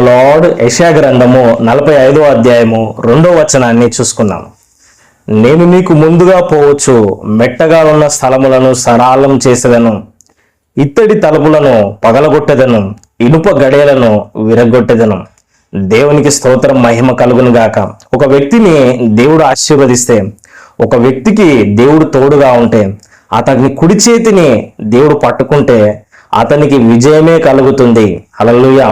Lord యశా గ్రంథము నలభై ఐదో అధ్యాయము రెండో వచనాన్ని చూసుకున్నాం నేను నీకు ముందుగా పోవచ్చు మెట్టగా ఉన్న స్థలములను సరాలం చేసేదను ఇత్తడి తలుపులను పగలగొట్టెదను ఇనుప గడియలను విరగొట్టెదను దేవునికి స్తోత్రం మహిమ కలుగును గాక ఒక వ్యక్తిని దేవుడు ఆశీర్వదిస్తే ఒక వ్యక్తికి దేవుడు తోడుగా ఉంటే అతని కుడి చేతిని దేవుడు పట్టుకుంటే అతనికి విజయమే కలుగుతుంది. అలలుయ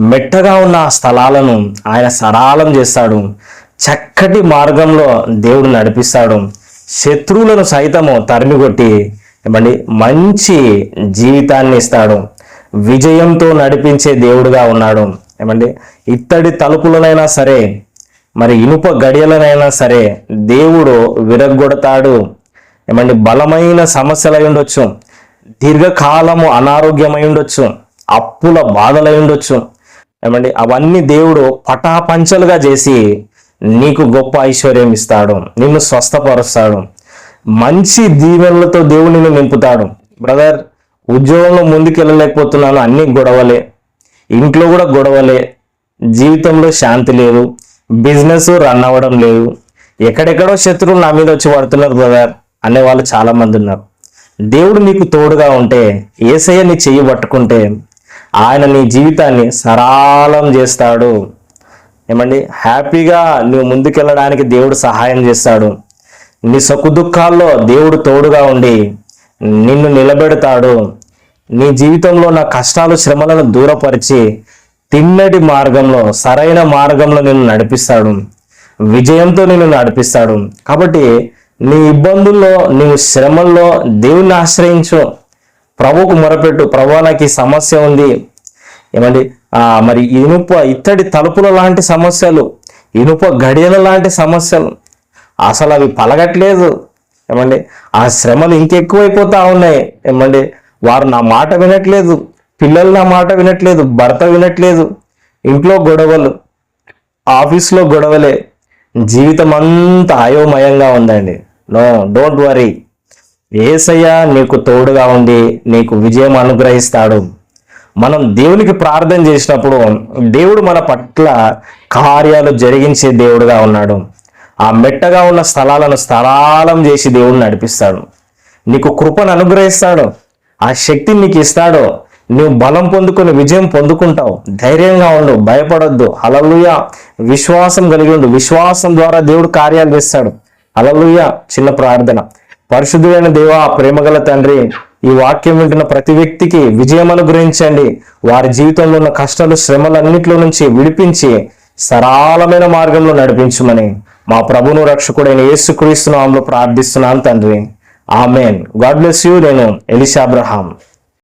మెట్టగా ఉన్న ఆ స్థలాలను ఆయన సరాలం చేస్తాడు. చక్కటి మార్గంలో దేవుడు నడిపిస్తాడు. శత్రువులను సైతము తరిమికొట్టి ఏమండి మంచి జీవితాన్ని ఇస్తాడు. విజయంతో నడిపించే దేవుడుగా ఉన్నాడు. ఏమండి ఇత్తడి తలుపులనైనా సరే మరి ఇనుప గడియలనైనా సరే దేవుడు విరగొడతాడు ఏమండి బలమైన సమస్యలై ఉండొచ్చు. దీర్ఘకాలము అనారోగ్యమై ఉండొచ్చు. అప్పుల బాధలై ఉండొచ్చు. ఏమండి? అవన్నీ దేవుడు పటాపంచలుగా చేసి నీకు గొప్ప ఐశ్వర్యం ఇస్తాడు. నిన్ను స్వస్థపరుస్తాడు. మంచి దీవెనలతో దేవుడు నిన్ను నింపుతాడు. బ్రదర్ ఉద్యోగంలో ముందుకెళ్ళలేకపోతున్నాను. అన్ని గొడవలే. ఇంట్లో కూడా గొడవలే. జీవితంలో శాంతి లేదు. బిజినెస్ రన్ అవ్వడం లేదు. ఎక్కడెక్కడో శత్రువులు నా మీద వచ్చి పడుతున్నారు బ్రదర్ అనే వాళ్ళు చాలామంది ఉన్నారు. దేవుడు నీకు తోడుగా ఉంటే ఏసయ్య నీ చెయ్యి పట్టుకుంటే ఆయన నీ జీవితాన్ని సరళం చేస్తాడు. ఏమండి? హ్యాపీగా నువ్వు ముందుకెళ్ళడానికి దేవుడు సహాయం చేస్తాడు. నీ సొక్కు దుఃఖాల్లో దేవుడు తోడుగా ఉండి నిన్ను నిలబెడతాడు. నీ జీవితంలో నా కష్టాలు శ్రమలను దూరపరిచి తిన్నటి మార్గంలో సరైన మార్గంలో నిన్ను నడిపిస్తాడు. విజయంతో నిన్ను నడిపిస్తాడు. కాబట్టి నీ ఇబ్బందుల్లో నీవు శ్రమల్లో దేవుణ్ణి ఆశ్రయించు. ప్రభువుకు మొరపెట్టు ప్రభు నాకు ఈ సమస్య ఉంది. ఏమండి? మరి ఇనుప ఇత్తడి తలుపుల లాంటి సమస్యలు ఇనుప గడియల లాంటి సమస్యలు అసలు అవి పలగట్లేదు. ఏమండి? ఆ శ్రమలు ఇంకెక్కువైపోతా ఉన్నాయి. ఏమండి? వారు నా మాట వినట్లేదు. పిల్లలు నా మాట వినట్లేదు. భర్త వినట్లేదు. ఇంట్లో గొడవలు ఆఫీస్లో గొడవలే. జీవితం అంతా అయోమయంగా ఉందండి. No don't worry. ఏసయ్య నీకు తోడుగా ఉండి నీకు విజయం అనుగ్రహిస్తాడు. మనం దేవునికి ప్రార్థన చేసినప్పుడు దేవుడు మన పట్ల కార్యాలు జరిగించే దేవుడుగా ఉన్నాడు. ఆ మెట్టగా ఉన్న స్థలాలను స్థలాలం చేసి దేవుడు నడిపిస్తాడు. నీకు కృపను అనుగ్రహిస్తాడు. ఆ శక్తిని నీకు ఇస్తాడు. నువ్వు బలం పొందుకుని విజయం పొందుకుంటావు. ధైర్యంగా ఉండు భయపడొద్దు. అలలుయ విశ్వాసం కలిగి ఉండు. విశ్వాసం ద్వారా దేవుడు కార్యాలు చేస్తాడు. అలలుయ చిన్న ప్రార్థన. పరిశుద్ధుడైన దేవ ప్రేమగల తండ్రి ఈ వాక్యం వింటున్న ప్రతి వ్యక్తికి విజయం అనుగ్రహించండి. వారి జీవితంలో ఉన్న కష్టాలు శ్రమలన్నింటిలో నుంచి విడిపించి సరళమైన మార్గంలో నడిపించమని మా ప్రభును రక్షకుడైన యేసుక్రీస్తు నామంలో ప్రార్థిస్తున్నాను తండ్రి. ఆమెన్. God bless you. నేను ఎలిషా అబ్రహాం.